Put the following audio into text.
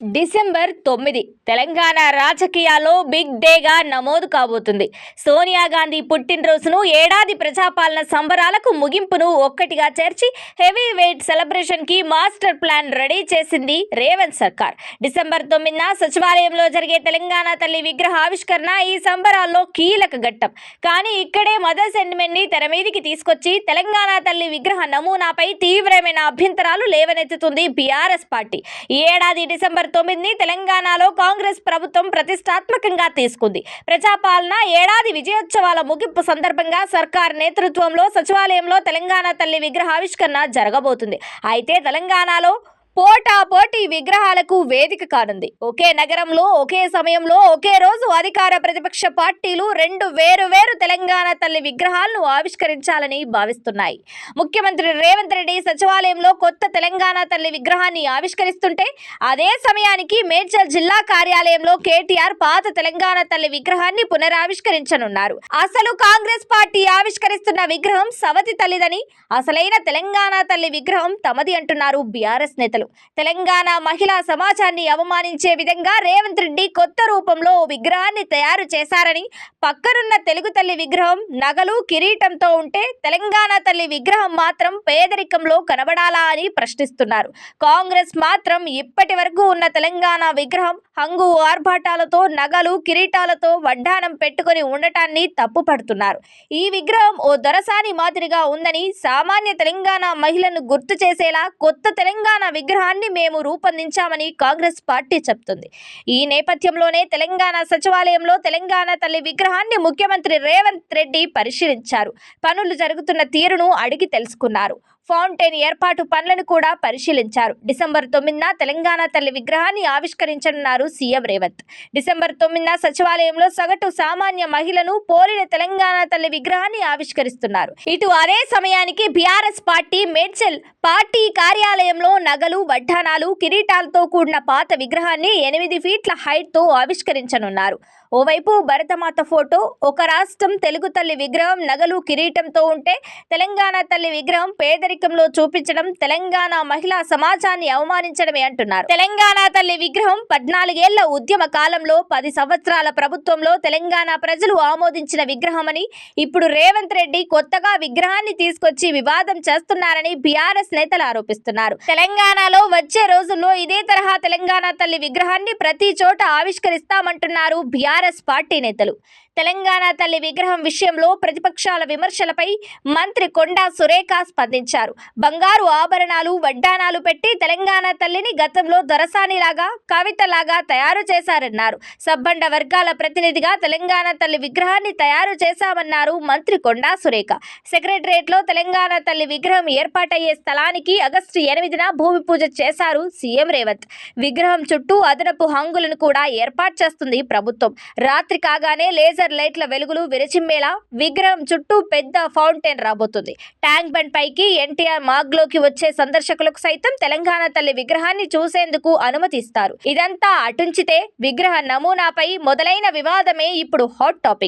December తొమ్మిది. తెలంగాణ రాజకీయాల్లో big డేగా నమోదు కాబోతుంది. సోనియా గాంధీ పుట్టినరోజును ఏడాది ప్రజాపాలన సంబరాలకు ముగింపును ఒక్కటిగా చేర్చి హెవీ వెయిట్ సెలబ్రేషన్కి మాస్టర్ ప్లాన్ రెడీ చేసింది రేవంత్ సర్కార్. డిసెంబర్ తొమ్మిదిన సచివాలయంలో జరిగే తెలంగాణ తల్లి విగ్రహ ఆవిష్కరణ ఈ సంబరాల్లో కీలక ఘట్టం. కానీ ఇక్కడే మదర్ సెంటిమెంట్ని తెర మీదికి తీసుకొచ్చి తెలంగాణ తల్లి విగ్రహ నమూనాపై తీవ్రమైన అభ్యంతరాలు లేవనెత్తుతుంది బీఆర్ఎస్ పార్టీ. ఈ ఏడాది డిసెంబర్ తొమ్మిదిని తెలంగాణలో కాంగ్రెస్ ప్రభుత్వం ప్రతిష్టాత్మకంగా తీసుకుంది. ప్రజాపాలన ఏడాది విజయోత్సవాల ముగింపు సందర్భంగా సర్కార్ నేతృత్వంలో సచివాలయంలో తెలంగాణ తల్లి విగ్రహ ఆవిష్కరణ జరగబోతుంది. అయితే తెలంగాణలో పోటా పోటీ విగ్రహాలకు వేదిక కానుంది. ఒకే నగరంలో ఒకే సమయంలో ఒకే రోజు అధికార ప్రతిపక్ష పార్టీలు రెండు వేరు వేరు తెలంగాణ తల్లి విగ్రహాలను ఆవిష్కరించాలని భావిస్తున్నాయి. ముఖ్యమంత్రి రేవంత్ రెడ్డి సచివాలయంలో కొత్త తెలంగాణ తల్లి విగ్రహాన్ని ఆవిష్కరిస్తుంటే అదే సమయానికి మేడ్చల్ జిల్లా కార్యాలయంలో కేటీఆర్ పాత తెలంగాణ తల్లి విగ్రహాన్ని పునరావిష్కరించనున్నారు. అసలు కాంగ్రెస్ పార్టీ ఆవిష్కరిస్తున్న విగ్రహం సవతి తల్లిదని అసలైన తెలంగాణ తల్లి విగ్రహం తమది అంటున్నారు బీఆర్ఎస్ నేతలు. తెలంగాణ మహిళా సమాజాన్ని అవమానించే విధంగా రేవంత్ రెడ్డి కొత్త రూపంలో ఓ విగ్రహాన్ని తయారు చేశారని పక్కనున్న తెలుగు తల్లి విగ్రహం నగలు కిరీటంతో ఉంటే తెలంగాణ తల్లి విగ్రహం మాత్రం పేదరికంలో కనబడాలా అని ప్రశ్నిస్తున్నారు. కాంగ్రెస్ మాత్రం ఇప్పటి ఉన్న తెలంగాణ విగ్రహం హంగు ఆర్భాటాలతో నగలు కిరీటాలతో వడ్డానం పెట్టుకొని ఉండటాన్ని తప్పుపడుతున్నారు ఈ విగ్రహం ఓ దొరసాని మాదిరిగా ఉందని సామాన్య తెలంగాణ మహిళను గుర్తు చేసేలా కొత్త తెలంగాణ విగ్రహాన్ని మేము రూపొందించామని కాంగ్రెస్ పార్టీ చెప్తుంది. ఈ నేపథ్యంలోనే తెలంగాణ సచివాలయంలో తెలంగాణ తల్లి విగ్రహాన్ని ముఖ్యమంత్రి రేవంత్ రెడ్డి పరిశీలించారు. పనులు జరుగుతున్న తీరును అడిగి తెలుసుకున్నారు. ఫౌంటైన్ ఏర్పాటు పనులను కూడా పరిశీలించారు. డిసెంబర్ తొమ్మిదిన తెలంగాణ తల్లి విగ్రహాన్ని ఆవిష్కరించనున్నారు సీఎం రేవంత్. డిసెంబర్ తొమ్మిదిన సచివాలయంలో సగటు సామాన్య మహిళను పోలిన తెలంగాణ తల్లి విగ్రహాన్ని ఆవిష్కరిస్తున్నారు. ఇటు అదే సమయానికి బీఆర్ఎస్ పార్టీ మేడ్చల్ పార్టీ కార్యాలయంలో నగలు వడ్డానాలు కిరీటాలతో కూడిన పాత విగ్రహాన్ని ఎనిమిది ఫీట్ల హైట్తో ఆవిష్కరించనున్నారు. ఓవైపు భరతమాత ఫోటో ఒక రాష్ట్రం తెలుగు తల్లి విగ్రహం నగలు కిరీటంతో ఉంటే తెలంగాణ తల్లి విగ్రహం కార్యక్రమంలో చూపించడం తెలంగాణ మహిళా సమాజాన్ని అవమానించడమే అంటున్నారు. తెలంగాణ తల్లి విగ్రహం పద్నాలుగేళ్ళ ఉద్యమ కాలంలో పది సంవత్సరాల ప్రభుత్వంలో తెలంగాణ ప్రజలు ఆమోదించిన విగ్రహమని ఇప్పుడు రేవంత్ రెడ్డి కొత్తగా విగ్రహాన్ని తీసుకొచ్చి వివాదం చేస్తున్నారని బీఆర్ఎస్ నేతలు ఆరోపిస్తున్నారు. తెలంగాణలో వచ్చే రోజుల్లో ఇదే తరహా తెలంగాణ తల్లి విగ్రహాన్ని ప్రతి చోట ఆవిష్కరిస్తామంటున్నారు బీఆర్ఎస్ పార్టీ నేతలు. తెలంగాణ తల్లి విగ్రహం విషయంలో ప్రతిపక్షాల విమర్శలపై మంత్రి కొండా సురేఖ స్పందించారు. బంగారు ఆభరణాలు వడ్డానాలు పెట్టి తెలంగాణ తల్లిని గతంలో దొరసానిలాగా కవితలాగా తయారు చేశారన్నారు. సబ్బండ వర్గాల ప్రతినిధిగా తెలంగాణ తల్లి విగ్రహాన్ని తయారు చేశామన్నారు మంత్రి కొండా సురేఖ. సెక్రటరియట్లో తెలంగాణ తల్లి విగ్రహం ఏర్పాటయ్యే స్థలానికి ఆగస్టు ఎనిమిదిన భూమి పూజ చేశారు సీఎం రేవంత్. విగ్రహం చుట్టూ అదనపు హంగులను కూడా ఏర్పాటు చేస్తుంది ప్రభుత్వం. రాత్రి కాగానే లేజర్ లైట్ల వెలుగులు విరచిమ్మేలా విగ్రహం చుట్టూ పెద్ద ఫౌంటైన్ రాబోతుంది. ట్యాంక్ బండ్ పైకి ఎన్టీఆర్ మార్గ్లోకి వచ్చే సందర్శకులకు సైతం తెలంగాణ తల్లి విగ్రహాన్ని చూసేందుకు అనుమతిస్తారు. ఇదంతా అటుంచితే విగ్రహ నమూనాపై మొదలైన వివాదమే ఇప్పుడు హాట్ టాపిక్.